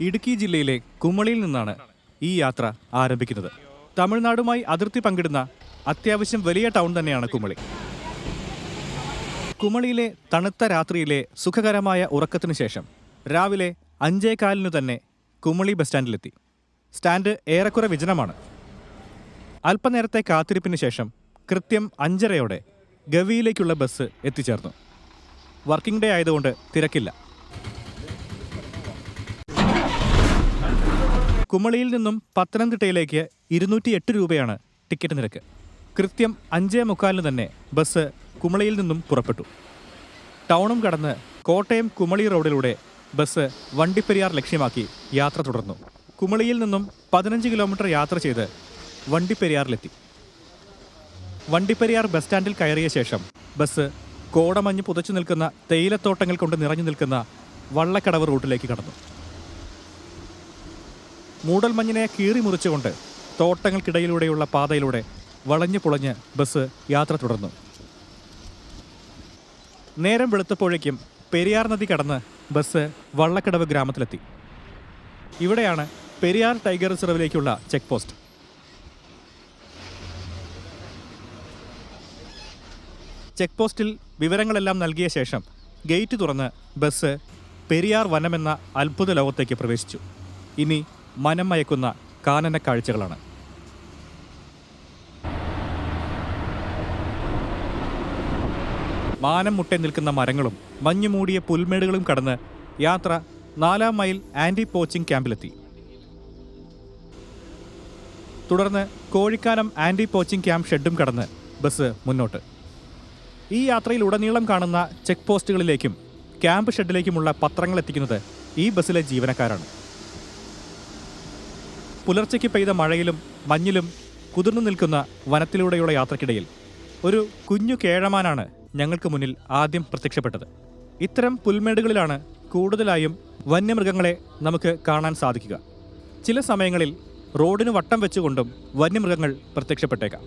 ഇടുക്കി ജില്ലയിലെ കുമളിയിൽ നിന്നാണ് ഈ യാത്ര ആരംഭിക്കുന്നത്. തമിഴ്നാടുമായി അതിർത്തി പങ്കിടുന്ന അത്യാവശ്യം വലിയ ടൗൺ തന്നെയാണ് കുമളി. കുമളിയിലെ തണുത്ത രാത്രിയിലെ സുഖകരമായ ഉറക്കത്തിനു ശേഷം രാവിലെ അഞ്ചേകാലിനു തന്നെ കുമളി ബസ് സ്റ്റാൻഡിലെത്തി. സ്റ്റാൻഡ് ഏറെക്കുറെ വിജനമാണ്. അല്പനേരത്തെ കാത്തിരിപ്പിന് ശേഷം കൃത്യം അഞ്ചരയോടെ ഗവിയിലേക്കുള്ള ബസ് എത്തിച്ചേർന്നു. വർക്കിംഗ് ഡേ ആയതുകൊണ്ട് തിരക്കില്ല. കുമളിയിൽ നിന്നും പത്തനംതിട്ടയിലേക്ക് ഇരുന്നൂറ്റി എട്ട് രൂപയാണ് ടിക്കറ്റ് നിരക്ക്. കൃത്യം അഞ്ചേ മുക്കാലിന് തന്നെ ബസ് കുമളിയിൽ നിന്നും പുറപ്പെട്ടു. ടൗണും കടന്ന് കോട്ടയം കുമളി റോഡിലൂടെ ബസ് വണ്ടിപ്പെരിയാർ ലക്ഷ്യമാക്കി യാത്ര തുടർന്നു. കുമളിയിൽ നിന്നും പതിനഞ്ച് കിലോമീറ്റർ യാത്ര ചെയ്ത് വണ്ടിപ്പെരിയാറിലെത്തി. വണ്ടിപ്പെരിയാർ ബസ് സ്റ്റാൻഡിൽ കയറിയ ശേഷം ബസ് കോടമഞ്ഞ് പുതച്ചു നിൽക്കുന്ന തേയിലത്തോട്ടങ്ങൾ കൊണ്ട് നിറഞ്ഞു നിൽക്കുന്ന വള്ളക്കടവ് റൂട്ടിലേക്ക് കടന്നു. മൂടൽമഞ്ഞിനെ കീറി മുറിച്ചുകൊണ്ട് തോട്ടങ്ങൾക്കിടയിലൂടെയുള്ള പാതയിലൂടെ വളഞ്ഞു പുളഞ്ഞ് ബസ് യാത്ര തുടർന്നു. നേരം വെളുത്തപ്പോഴേക്കും പെരിയാർ നദി കടന്ന് ബസ് വള്ളക്കടവ് ഗ്രാമത്തിലെത്തി. ഇവിടെയാണ് പെരിയാർ ടൈഗർ റിസർവിലേക്കുള്ള ചെക്ക് പോസ്റ്റ്. ചെക്ക് പോസ്റ്റിൽ വിവരങ്ങളെല്ലാം നൽകിയ ശേഷം ഗേറ്റ് തുറന്ന് ബസ് പെരിയാർ വനമെന്ന അത്ഭുത ലോകത്തേക്ക് പ്രവേശിച്ചു. ഇനി മനം മയക്കുന്ന കാനന കാഴ്ചകളാണ്. മാനം മുട്ടെ നിൽക്കുന്ന മരങ്ങളും മഞ്ഞു മൂടിയ പുൽമേടുകളും കടന്ന് യാത്ര നാലാം മൈൽ ആന്റി പോച്ചിങ് ക്യാമ്പിലെത്തി. തുടർന്ന് കോഴിക്കാനം ആന്റി പോച്ചിങ് ക്യാമ്പ് ഷെഡും കടന്ന് ബസ് മുന്നോട്ട്. ഈ യാത്രയിൽ ഉടനീളം കാണുന്ന ചെക്ക് പോസ്റ്റുകളിലേക്കും ക്യാമ്പ് ഷെഡിലേക്കുമുള്ള പത്രങ്ങൾ എത്തിക്കുന്നത് ഈ ബസ്സിലെ ജീവനക്കാരാണ്. പുലർച്ചയ്ക്ക് പെയ്ത മഴയിലും മഞ്ഞിലും കുതിർന്നു നിൽക്കുന്ന വനത്തിലൂടെയുള്ള യാത്രക്കിടയിൽ ഒരു കുഞ്ഞു കേഴമാനാണ് ഞങ്ങൾക്ക് മുന്നിൽ ആദ്യം പ്രത്യക്ഷപ്പെട്ടത്. ഇത്തരം പുൽമേടുകളിലാണ് കൂടുതലായും വന്യമൃഗങ്ങളെ നമുക്ക് കാണാൻ സാധിക്കുക. ചില സമയങ്ങളിൽ റോഡിന് വട്ടം വെച്ചുകൊണ്ടും വന്യമൃഗങ്ങൾ പ്രത്യക്ഷപ്പെട്ടേക്കാം.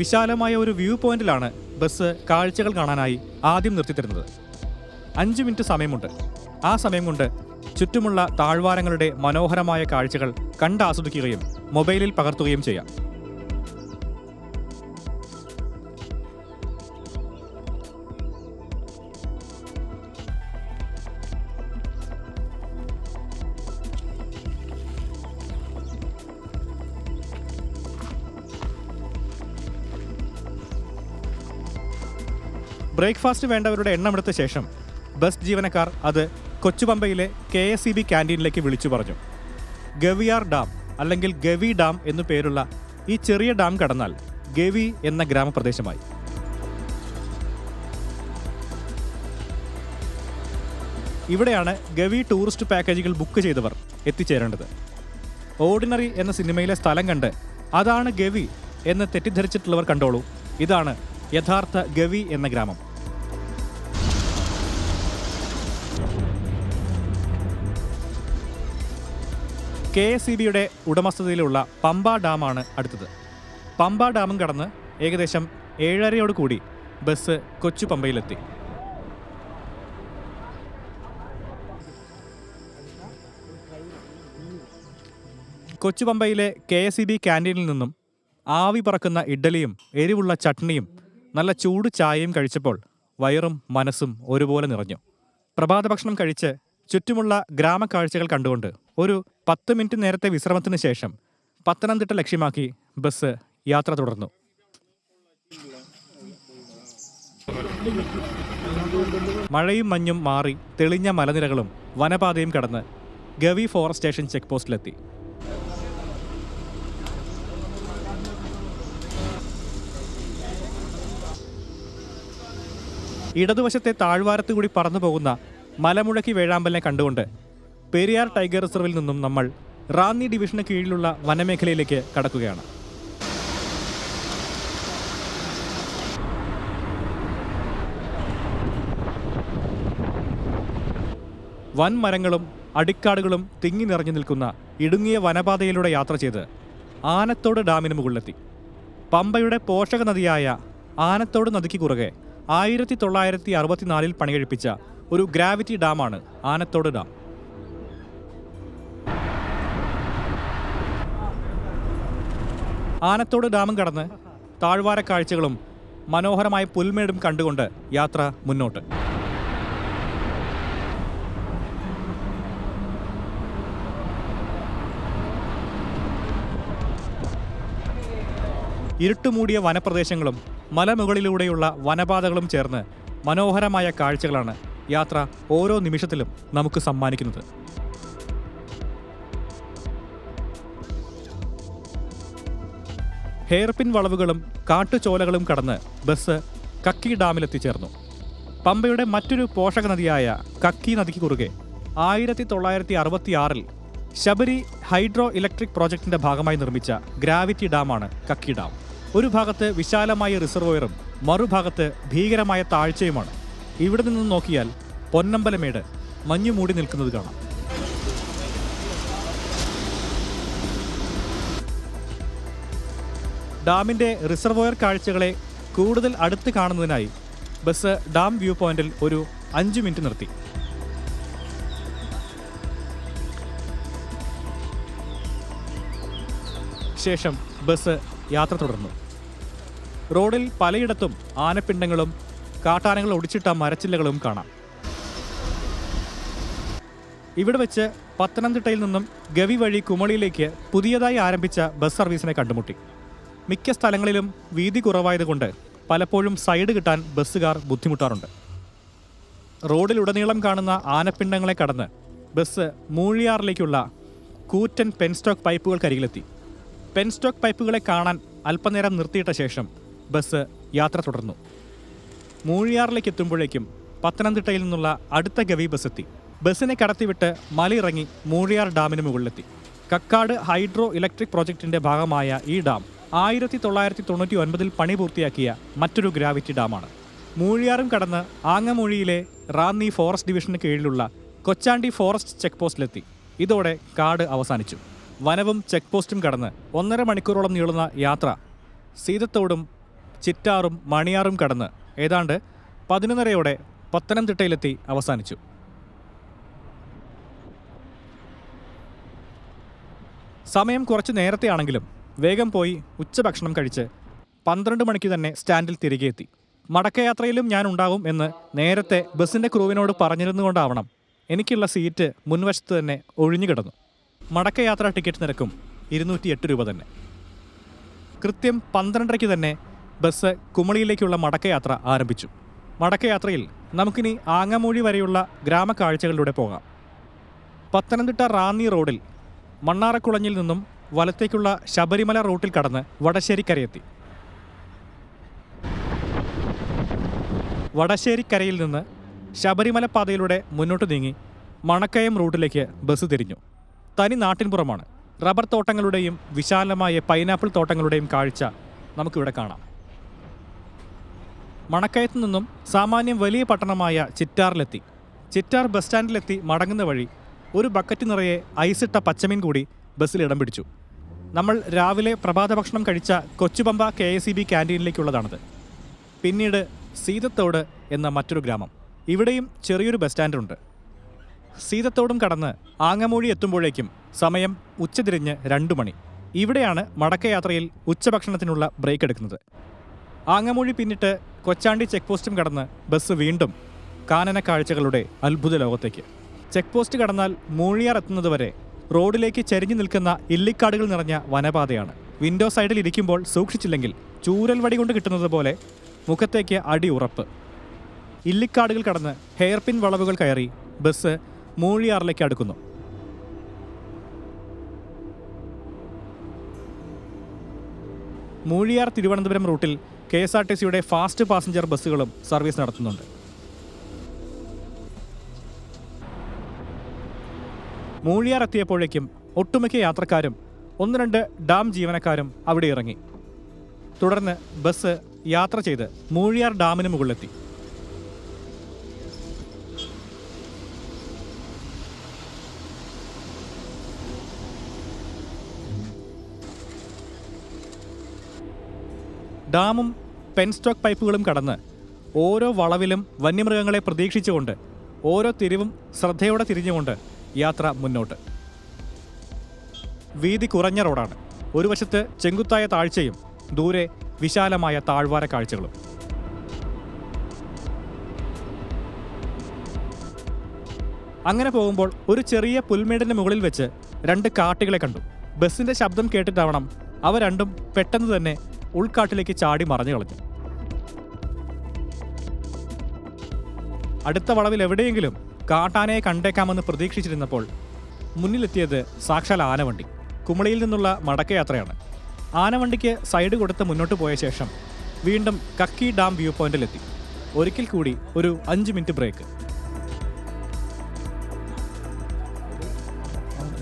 വിശാലമായ ഒരു വ്യൂ പോയിന്റിലാണ് ബസ് കാഴ്ചകൾ കാണാനായി ആദ്യം നിർത്തിത്തരുന്നത്. അഞ്ച് മിനിറ്റ് സമയമുണ്ട്. ആ സമയം കൊണ്ട് ചുറ്റുമുള്ള താഴ്വാരങ്ങളുടെ മനോഹരമായ കാഴ്ചകൾ കണ്ടാസ്വദിക്കുകയും മൊബൈലിൽ പകർത്തുകയും ചെയ്യാം. ബ്രേക്ക്ഫാസ്റ്റ് വേണ്ടവരുടെ എണ്ണമെടുത്ത ശേഷം ബസ് ജീവനക്കാർ അത് കൊച്ചുപമ്പയിലെ കെ എസ് ഇ ബി ക്യാന്റീനിലേക്ക് വിളിച്ചു പറഞ്ഞു. ഗവിയാർ ഡാം അല്ലെങ്കിൽ ഗവി ഡാം എന്നു പേരുള്ള ഈ ചെറിയ ഡാം കടന്നാൽ ഗവി എന്ന ഗ്രാമപ്രദേശമായി. ഇവിടെയാണ് ഗവി ടൂറിസ്റ്റ് പാക്കേജുകൾ ബുക്ക് ചെയ്തവർ എത്തിച്ചേരേണ്ടത്. ഓർഡിനറി എന്ന സിനിമയിലെ സ്ഥലം കണ്ട് അതാണ് ഗവി എന്ന് തെറ്റിദ്ധരിച്ചിട്ടുള്ളവർ കണ്ടോളൂ. ഇതാണ് യഥാർത്ഥ ഗവി എന്ന ഗ്രാമം. കെ എസ് സി ബിയുടെ ഉടമസ്ഥതയിലുള്ള പമ്പ ഡാമാണ് അടുത്തത്. പമ്പ ഡാമും കടന്ന് ഏകദേശം ഏഴരയോട് കൂടി ബസ് കൊച്ചു പമ്പയിലെത്തി. കൊച്ചു പമ്പയിലെ കെ എസ് ഇ ബി ക്യാന്റീനിൽ നിന്നും ആവി പറക്കുന്ന ഇഡ്ഡലിയും എരിവുള്ള ചട്നിയും നല്ല ചൂട് ചായയും കഴിച്ചപ്പോൾ വയറും മനസ്സും ഒരുപോലെ നിറഞ്ഞു. പ്രഭാത ഭക്ഷണം കഴിച്ച് ചുറ്റുമുള്ള ഗ്രാമക്കാഴ്ചകൾ കണ്ടുകൊണ്ട് ഒരു പത്ത് മിനിറ്റ് നേരത്തെ വിശ്രമത്തിന് ശേഷം പത്തനംതിട്ട ലക്ഷ്യമാക്കി ബസ് യാത്ര തുടർന്നു. മഴയും മഞ്ഞും മാറി തെളിഞ്ഞ മലനിരകളും വനപാതയും കടന്ന് ഗവി ഫോറസ്റ്റ് സ്റ്റേഷൻ ചെക്ക് പോസ്റ്റിലെത്തി. ഇടതുവശത്തെ താഴ്വാരത്തു കൂടി പറന്നു പോകുന്ന മലമുഴക്കി വേഴാമ്പലിനെ കണ്ടുകൊണ്ട് പെരിയാർ ടൈഗർ റിസർവിൽ നിന്നും നമ്മൾ റാന്നി ഡിവിഷന് കീഴിലുള്ള വനമേഖലയിലേക്ക് കടക്കുകയാണ്. വൻ മരങ്ങളും അടിക്കാടുകളും തിങ്ങി നിറഞ്ഞു നിൽക്കുന്ന ഇടുങ്ങിയ വനപാതയിലൂടെ യാത്ര ചെയ്ത് ആനത്തോട് ഡാമിന് മുകളിലെത്തി. പമ്പയുടെ പോഷക നദിയായ ആനത്തോട് നദിക്ക് കുറുകെ ആയിരത്തി തൊള്ളായിരത്തി അറുപത്തിനാലിൽ പണികഴിപ്പിച്ച ഒരു ഗ്രാവിറ്റി ഡാമാണ് ആനത്തോട് ഡാം. ആനത്തോട് ഡാമും കടന്ന് താഴ്വാര കാഴ്ചകളും മനോഹരമായ പുൽമേടും കണ്ടുകൊണ്ട് യാത്ര മുന്നോട്ട്. ഇരുട്ടുമൂടിയ വനപ്രദേശങ്ങളും മലമുകളിലൂടെയുള്ള വനപാതകളും ചേർന്ന് മനോഹരമായ കാഴ്ചകളാണ് യാത്ര ഓരോ നിമിഷത്തിലും നമുക്ക് സമ്മാനിക്കുന്നത്. ഹെയർപിൻ വളവുകളും കാട്ടുചോലകളും കടന്ന് ബസ് കക്കി ഡാമിലെത്തിച്ചേർന്നു. പമ്പയുടെ മറ്റൊരു പോഷക നദിയായ കക്കി നദിക്ക് കുറുകെ ആയിരത്തി തൊള്ളായിരത്തി അറുപത്തിയാറിൽ ശബരി ഹൈഡ്രോ ഇലക്ട്രിക് പ്രോജക്റ്റിന്റെ ഭാഗമായി നിർമ്മിച്ച ഗ്രാവിറ്റി ഡാമാണ് കക്കി ഡാം. ഒരു ഭാഗത്ത് വിശാലമായ റിസർവോയറും മറുഭാഗത്ത് ഭീകരമായ താഴ്ചയുമാണ്. ഇവിടെ നിന്ന് നോക്കിയാൽ പൊന്നമ്പലമേട് മഞ്ഞുമൂടി നിൽക്കുന്നത് കാണാം. ഡാമിന്റെ റിസർവോയർ കാഴ്ചകളെ കൂടുതൽ അടുത്ത് കാണുന്നതിനായി ബസ് ഡാം വ്യൂ പോയിന്റിൽ ഒരു അഞ്ച് മിനിറ്റ് നിർത്തി. ശേഷം ബസ് യാത്ര തുടർന്നു. റോഡിൽ പലയിടത്തും ആനപ്പിണ്ടങ്ങളും കാട്ടാനകൾ ഒടിച്ചിട്ട മരച്ചില്ലകളും കാണാം. ഇവിടെ വെച്ച് പത്തനംതിട്ടയിൽ നിന്നും ഗവി വഴി കുമളിയിലേക്ക് പുതിയതായി ആരംഭിച്ച ബസ് സർവീസിനെ കണ്ടുമുട്ടി. മിക്ക സ്ഥലങ്ങളിലും വീതി കുറവായതുകൊണ്ട് പലപ്പോഴും സൈഡ് കിട്ടാൻ ബസ്സുകാർ ബുദ്ധിമുട്ടാറുണ്ട്. റോഡിലുടനീളം കാണുന്ന ആനപ്പിണ്ടങ്ങളെ കടന്ന് ബസ് മൂഴിയാറിലേക്കുള്ള കൂറ്റൻ പെൻസ്റ്റോക്ക് പൈപ്പുകൾക്കരികിലെത്തി. പെൻസ്റ്റോക്ക് പൈപ്പുകളെ കാണാൻ അല്പനേരം നിർത്തിയിട്ട ശേഷം ബസ് യാത്ര തുടർന്നു. മൂഴിയാറിലേക്ക് എത്തുമ്പോഴേക്കും പത്തനംതിട്ടയിൽ നിന്നുള്ള അടുത്ത ഗവി ബസ് എത്തി ബസ്സിനെ കടത്തിവിട്ട് മലയിറങ്ങി മൂഴിയാർ ഡാമിന് മുകളിലെത്തി. കക്കാട് ഹൈഡ്രോ ഇലക്ട്രിക് പ്രോജക്റ്റിന്റെ ഭാഗമായ ഈ ഡാം ആയിരത്തി തൊള്ളായിരത്തി തൊണ്ണൂറ്റി ഒൻപതിൽ പണി പൂർത്തിയാക്കിയ മറ്റൊരു ഗ്രാവിറ്റി ഡാമാണ്. മൂഴിയാറും കടന്ന് ആങ്ങമൂഴിയിലെ റാന്നി ഫോറസ്റ്റ് ഡിവിഷന് കീഴിലുള്ള കൊച്ചാണ്ടി ഫോറസ്റ്റ് ചെക്ക് പോസ്റ്റിലെത്തി. ഇതോടെ കാട് അവസാനിച്ചു. വനവും ചെക്ക് പോസ്റ്റും കടന്ന് ഒന്നര മണിക്കൂറോളം നീളുന്ന യാത്ര. സീതത്തോടും ചിറ്റാറും മണിയാറും കടന്ന് ഏതാണ്ട് പതിനൊന്നരയോടെ പത്തനംതിട്ടയിലെത്തി അവസാനിച്ചു. സമയം കുറച്ച് നേരത്തെ ആണെങ്കിലും വേഗം പോയി ഉച്ചഭക്ഷണം കഴിച്ച് പന്ത്രണ്ട് മണിക്ക് തന്നെ സ്റ്റാൻഡിൽ തിരികെ എത്തി. മടക്കയാത്രയിലും ഞാൻ ഉണ്ടാവും എന്ന് നേരത്തെ ബസ്സിന്റെ ക്രൂവിനോട് പറഞ്ഞിരുന്നുകൊണ്ടാവണം എനിക്കുള്ള സീറ്റ് മുൻവശത്ത് തന്നെ ഒഴിഞ്ഞു കിടന്നു. മടക്കയാത്ര ടിക്കറ്റ് നിരക്കും ഇരുന്നൂറ്റി എട്ട് രൂപ തന്നെ. കൃത്യം പന്ത്രണ്ടരയ്ക്ക് തന്നെ ബസ് കുമളിയിലേക്കുള്ള മടക്കയാത്ര ആരംഭിച്ചു. മടക്കയാത്രയിൽ നമുക്കിനി ആങ്ങമൂഴി വരെയുള്ള ഗ്രാമക്കാഴ്ചകളിലൂടെ പോകാം. പത്തനംതിട്ട റാന്നി റോഡിൽ മണ്ണാറക്കുളഞ്ഞിൽ നിന്നും വലത്തേക്കുള്ള ശബരിമല റൂട്ടിൽ കടന്ന് വടശ്ശേരിക്കരയെത്തി. വടശ്ശേരിക്കരയിൽ നിന്ന് ശബരിമല പാതയിലൂടെ മുന്നോട്ട് നീങ്ങി മണക്കയം റൂട്ടിലേക്ക് ബസ് തിരിഞ്ഞു. തനി നാട്ടിൻപുറമാണ്. റബ്ബർ തോട്ടങ്ങളുടെയും വിശാലമായ പൈനാപ്പിൾ തോട്ടങ്ങളുടെയും കാഴ്ച നമുക്കിവിടെ കാണാം. മണക്കയത്ത് നിന്നും സാമാന്യം വലിയ പട്ടണമായ ചിറ്റാറിലെത്തി. ചിറ്റാർ ബസ് സ്റ്റാൻഡിലെത്തി മടങ്ങുന്ന വഴി ഒരു ബക്കറ്റ് നിറയെ ഐസിട്ട പച്ചമീൻ കൂടി ബസ്സിൽ ഇടം പിടിച്ചു. നമ്മൾ രാവിലെ പ്രഭാത ഭക്ഷണം കഴിച്ച Kochupampa K S C B ക്യാന്റീനിലേക്കുള്ളതാണത്. പിന്നീട് സീതത്തോട് എന്ന മറ്റൊരു ഗ്രാമം. ഇവിടെയും ചെറിയൊരു ബസ് സ്റ്റാൻഡുണ്ട്. സീതത്തോടും കടന്ന് ആങ്ങമൂഴി എത്തുമ്പോഴേക്കും സമയം ഉച്ചതിരിഞ്ഞ് രണ്ടു മണി. ഇവിടെയാണ് മടക്കയാത്രയിൽ ഉച്ചഭക്ഷണത്തിനുള്ള ബ്രേക്ക് എടുക്കുന്നത്. ആങ്ങമൂഴി പിന്നിട്ട് കൊച്ചാണ്ടി ചെക്ക് പോസ്റ്റും കടന്ന് ബസ് വീണ്ടും കാനന കാഴ്ചകളുടെ അത്ഭുത ലോകത്തേക്ക് ചെക്ക് പോസ്റ്റ് കടന്നാൽ മൂഴിയാർ എത്തുന്നതുവരെ റോഡിലേക്ക് ചരിഞ്ഞു നിൽക്കുന്ന ഇല്ലിക്കാടുകൾ നിറഞ്ഞ വനപാതയാണ്. വിൻഡോ സൈഡിൽ ഇരിക്കുമ്പോൾ സൂക്ഷിച്ചില്ലെങ്കിൽ ചൂരൽ വടി കൊണ്ട് കിട്ടുന്നത് പോലെ മുഖത്തേക്ക് അടി ഉറപ്പ്. ഇല്ലിക്കാടുകൾ കടന്ന് ഹെയർപിൻ വളവുകൾ കയറി ബസ് മൂഴിയാറിലേക്ക് അടുക്കുന്നു. മൂഴിയാർ തിരുവനന്തപുരം റൂട്ടിൽ കെ എസ് ആർ ടി സിയുടെ ഫാസ്റ്റ് പാസഞ്ചർ ബസ്സുകളും സർവീസ് നടത്തുന്നുണ്ട്. മൂളിയാർ എത്തിയപ്പോഴേക്കും ഒട്ടുമിക്ക യാത്രക്കാരും ഒന്ന് രണ്ട് ഡാം ജീവനക്കാരും അവിടെ ഇറങ്ങി. തുടർന്ന് ബസ് യാത്ര ചെയ്ത് മൂഴിയാർ ഡാമിന് മുകളിലെത്തി. ഡാമും പെൻസ്റ്റോക്ക് പൈപ്പുകളും കടന്ന് ഓരോ വളവിലും വന്യമൃഗങ്ങളെ പ്രതീക്ഷിച്ചുകൊണ്ട് ഓരോ തിരിവും ശ്രദ്ധയോടെ തിരിഞ്ഞുകൊണ്ട് യാത്ര മുന്നോട്ട്. വീതി കുറഞ്ഞ റോഡാണ്. ഒരു വശത്ത് ചെങ്കുത്തായ താഴ്ചയും ദൂരെ വിശാലമായ താഴ്വാര കാഴ്ചകളും. അങ്ങനെ പോകുമ്പോൾ ഒരു ചെറിയ പുൽമേടിന്റെ മുകളിൽ വെച്ച് രണ്ട് കാട്ടികളെ കണ്ടു. ബസ്സിന്റെ ശബ്ദം കേട്ടിട്ടാവണം അവ രണ്ടും പെട്ടെന്ന് തന്നെ ഉൾക്കാട്ടിലേക്ക് ചാടി മറഞ്ഞു കളഞ്ഞു. അടുത്ത വളവിൽ എവിടെയെങ്കിലും കാട്ടാനയെ കണ്ടേക്കാമെന്ന് പ്രതീക്ഷിച്ചിരുന്നപ്പോൾ മുന്നിലെത്തിയത് സാക്ഷാൽ ആനവണ്ടി. കുമളിയിൽ നിന്നുള്ള മടക്കയാത്രയാണ് ആനവണ്ടിക്ക് സൈഡ് കൊടുത്ത് മുന്നോട്ട് പോയ ശേഷം വീണ്ടും കക്കി ഡാം വ്യൂ പോയിന്റിലെത്തി. ഒരിക്കൽ കൂടി ഒരു അഞ്ച് മിനിറ്റ് ബ്രേക്ക്.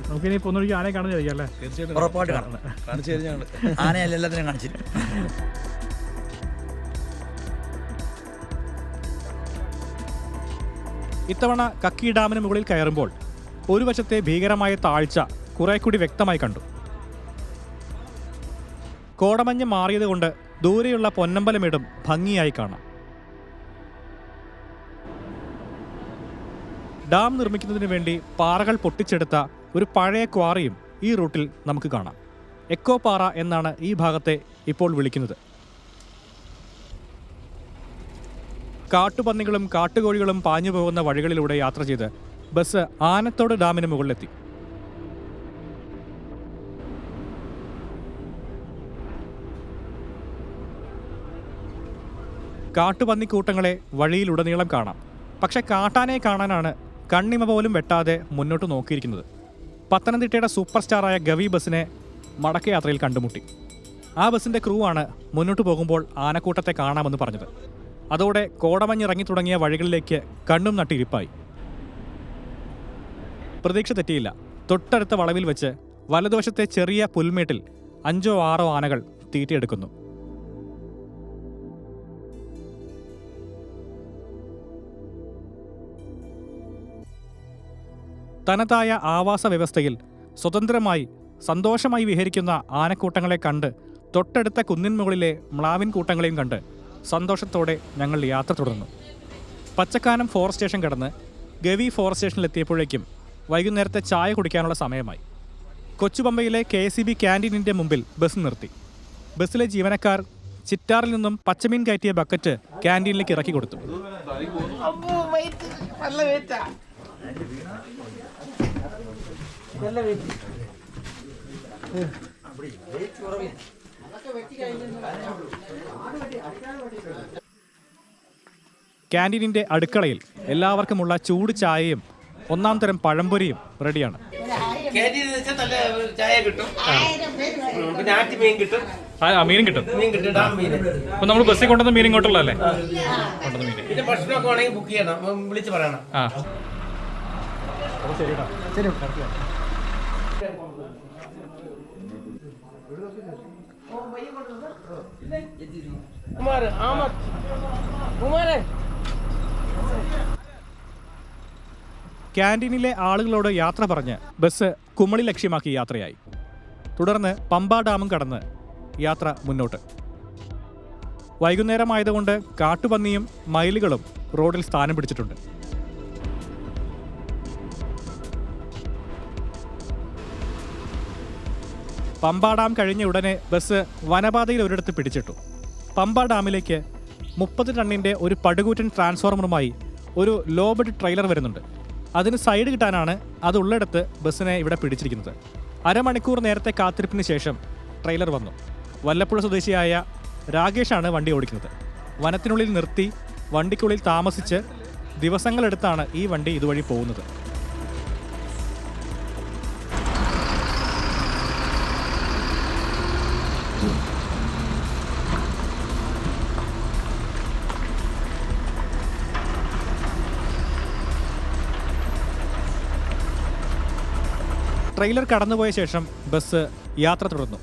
നമുക്കിനി പൊന്നൊഴിക്ക് ആനയെ കാണുന്നില്ല അല്ലേ? ഞങ്ങൾ ആനയല്ല എല്ലാത്തിനും ഇത്തവണ കക്കി ഡാമിന് മുകളിൽ കയറുമ്പോൾ ഒരു വശത്തെ ഭീകരമായ താഴ്ച കുറെ കൂടി വ്യക്തമായി കണ്ടു. കോടമഞ്ഞ് മാറിയതുകൊണ്ട് ദൂരെയുള്ള പൊന്നമ്പലമിടും ഭംഗിയായി കാണാം. ഡാം നിർമ്മിക്കുന്നതിന് വേണ്ടി പാറകൾ പൊട്ടിച്ചെടുത്ത ഒരു പഴയ ക്വാറിയും ഈ റൂട്ടിൽ നമുക്ക് കാണാം. എക്കോ പാറ എന്നാണ് ഈ ഭാഗത്തെ ഇപ്പോൾ വിളിക്കുന്നത്. കാട്ടുപന്നികളും കാട്ടുകോഴികളും പാഞ്ഞു പോകുന്ന വഴികളിലൂടെ യാത്ര ചെയ്ത് ബസ് ആനത്തോട് ഡാമിന് മുകളിലെത്തി. കാട്ടുപന്നിക്കൂട്ടങ്ങളെ വഴിയിലുടനീളം കാണാം. പക്ഷെ കാട്ടാനെ കാണാനാണ് കണ്ണിമ പോലും വെട്ടാതെ മുന്നോട്ട് നോക്കിയിരിക്കുന്നത്. പത്തനംതിട്ടയുടെ സൂപ്പർ സ്റ്റാറായ ഗവി ബസ്സിനെ മടക്കയാത്രയിൽ കണ്ടുമുട്ടി. ആ ബസ്സിന്റെ ക്രൂ ആണ് മുന്നോട്ട് പോകുമ്പോൾ ആനക്കൂട്ടത്തെ കാണാമെന്ന് പറഞ്ഞത്. അതോടെ കോടമഞ്ഞിറങ്ങി തുടങ്ങിയ വഴികളിലേക്ക് കണ്ണും നട്ടിരിപ്പായി പ്രതീക്ഷ തെറ്റിയില്ല. തൊട്ടടുത്ത വളവിൽ വെച്ച് വലതുവശത്തെ ചെറിയ പുൽമേട്ടിൽ അഞ്ചോ ആറോ ആനകൾ തീറ്റിയെടുക്കുന്നു. തനതായ ആവാസ വ്യവസ്ഥയിൽ സ്വതന്ത്രമായി സന്തോഷമായി വിഹരിക്കുന്ന ആനക്കൂട്ടങ്ങളെ കണ്ട് തൊട്ടടുത്ത കുന്നിൻ മുകളിലെ മ്ലാവിൻ കൂട്ടങ്ങളെയും കണ്ട് സന്തോഷത്തോടെ ഞങ്ങൾ യാത്ര തുടർന്നു. പച്ചക്കാനം ഫോറസ്റ്റ് സ്റ്റേഷൻ കടന്ന് ഗവി ഫോറസ്റ്റ് സ്റ്റേഷനിലെത്തിയപ്പോഴേക്കും വൈകുന്നേരത്തെ ചായ കുടിക്കാനുള്ള സമയമായി. കൊച്ചുപമ്പയിലെ കെ എസ് സി ബി ക്യാന്റീനിന്റെ മുമ്പിൽ ബസ് നിർത്തി. ബസ്സിലെ ജീവനക്കാർ ചിറ്റാറിൽ നിന്നും പച്ചമീൻ കയറ്റിയ ബക്കറ്റ് ക്യാന്റീനിലേക്ക് ഇറക്കി കൊടുത്തു. ക്യാന്റീനിന്റെ അടുക്കളയിൽ എല്ലാവർക്കുമുള്ള ചൂട് ചായയും ഒന്നാം തരം പഴംപൊരിയും റെഡിയാണ് മീനും കിട്ടും. അപ്പൊ നമ്മൾ ബസ്സിൽ കൊണ്ടുവന്ന മീൻ ഇങ്ങോട്ടുള്ളതല്ലേ? കൊണ്ടുവന്ന മീൻ ഭക്ഷണമൊക്കെ ബുക്ക് ചെയ്യണം. വിളിച്ച് പറയണം. ആ. ശരിടാ ക്യാന്റീനിലെ ആളുകളോട് യാത്ര പറഞ്ഞ് ബസ് കുമളി ലക്ഷ്യമാക്കി യാത്രയായി. തുടർന്ന് പമ്പ ഡാമും കടന്ന് യാത്ര മുന്നോട്ട്. വൈകുന്നേരമായതുകൊണ്ട് കാട്ടുപന്നിയും മയിലുകളും റോഡിൽ സ്ഥാനം പിടിച്ചിട്ടുണ്ട്. പമ്പ ഡാം കഴിഞ്ഞ ഉടനെ ബസ് വനപാതയിൽ ഒരിടത്ത് പിടിച്ചിട്ടു. പമ്പ ഡാമിലേക്ക് മുപ്പത് ടണ്ണിന്റെ ഒരു പടുകൂറ്റൻ ട്രാൻസ്ഫോർമറുമായി ഒരു ലോബഡ് ട്രെയിലർ വരുന്നുണ്ട്. അതിന് സൈഡ് കിട്ടാനാണ് അത് ഉള്ളിടത്ത് ബസ്സിനെ ഇവിടെ പിടിച്ചിരിക്കുന്നത്. അരമണിക്കൂർ നേരത്തെ കാത്തിരിപ്പിന് ശേഷം ട്രെയിലർ വന്നു. വല്ലപ്പുഴ സ്വദേശിയായ രാകേഷാണ് വണ്ടി ഓടിക്കുന്നത്. വനത്തിനുള്ളിൽ നിർത്തി വണ്ടിക്കുള്ളിൽ താമസിച്ച് ദിവസങ്ങളെടുത്താണ് ഈ വണ്ടി ഇതുവഴി പോകുന്നത്. ട്രെയിലർ കടന്നുപോയ ശേഷം ബസ് യാത്ര തുടർന്നു.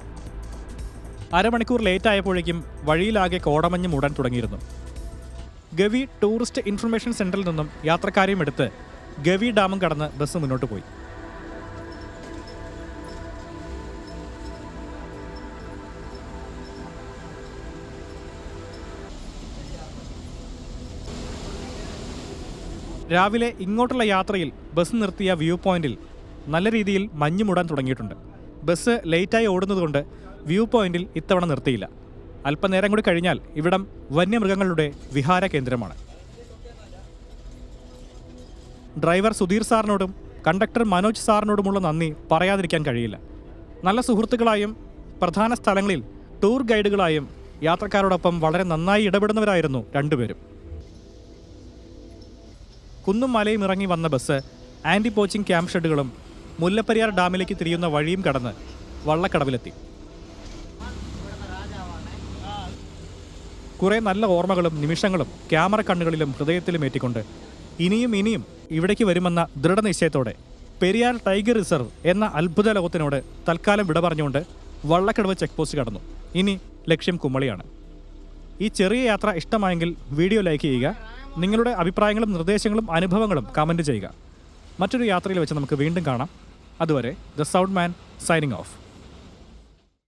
അരമണിക്കൂർ ലേറ്റ് ആയപ്പോഴേക്കും വഴിയിലാകെ കോടമഞ്ഞ് മൂടാൻ തുടങ്ങിയിരുന്നു. ഗവി ടൂറിസ്റ്റ് ഇൻഫർമേഷൻ സെന്ററിൽ നിന്നും യാത്രക്കാരെയും എടുത്ത് ഗവി ഡാമും കടന്ന് ബസ് മുന്നോട്ട് പോയി. രാവിലെ ഇങ്ങോട്ടുള്ള യാത്രയിൽ ബസ് നിർത്തിയ വ്യൂ പോയിന്റിൽ നല്ല രീതിയിൽ മഞ്ഞ് മൂടാൻ തുടങ്ങിയിട്ടുണ്ട്. ബസ് ലേറ്റായി ഓടുന്നതുകൊണ്ട് വ്യൂ പോയിന്റിൽ ഇത്തവണ നിർത്തിയില്ല. അല്പനേരം കൂടി കഴിഞ്ഞാൽ ഇവിടം വന്യമൃഗങ്ങളുടെ വിഹാര കേന്ദ്രമാണ്. ഡ്രൈവർ സുധീർ സാറിനോടും കണ്ടക്ടർ മനോജ് സാറിനോടുമുള്ള നന്ദി പറയാതിരിക്കാൻ കഴിയില്ല. നല്ല സുഹൃത്തുക്കളായും പ്രധാന സ്ഥലങ്ങളിൽ ടൂർ ഗൈഡുകളായും യാത്രക്കാരോടൊപ്പം വളരെ നന്നായി ഇടപെടുന്നവരായിരുന്നു രണ്ടുപേരും. കുന്നും മലയും ഇറങ്ങി വന്ന ബസ് ആന്റി പോച്ചിങ് ക്യാമ്പ് ഷെഡുകളും മുല്ലപ്പെരിയാർ ഡാമിലേക്ക് തിരിയുന്ന വഴിയും കടന്ന് വള്ളക്കടവിലെത്തി. കുറേ നല്ല ഓർമ്മകളും നിമിഷങ്ങളും ക്യാമറ കണ്ണുകളിലും ഹൃദയത്തിലും ഏറ്റിക്കൊണ്ട് ഇനിയും ഇനിയും ഇവിടേക്ക് വരുമെന്ന ദൃഢനിശ്ചയത്തോടെ പെരിയാർ ടൈഗർ റിസർവ് എന്ന അത്ഭുത ലോകത്തിനോട് തൽക്കാലം വിട പറഞ്ഞുകൊണ്ട് വള്ളക്കടവ് ചെക്ക് പോസ്റ്റ് കടന്നു. ഇനി ലക്ഷ്യം കുമ്മളിയാണ്. ഈ ചെറിയ യാത്ര ഇഷ്ടമായെങ്കിൽ വീഡിയോ ലൈക്ക് ചെയ്യുക നിങ്ങളുടെ അഭിപ്രായങ്ങളും നിർദ്ദേശങ്ങളും അനുഭവങ്ങളും കമന്റ് ചെയ്യുക. മറ്റൊരു യാത്രയിൽ വെച്ച് നമുക്ക് വീണ്ടും കാണാം. അതുവരെ the sound man signing off.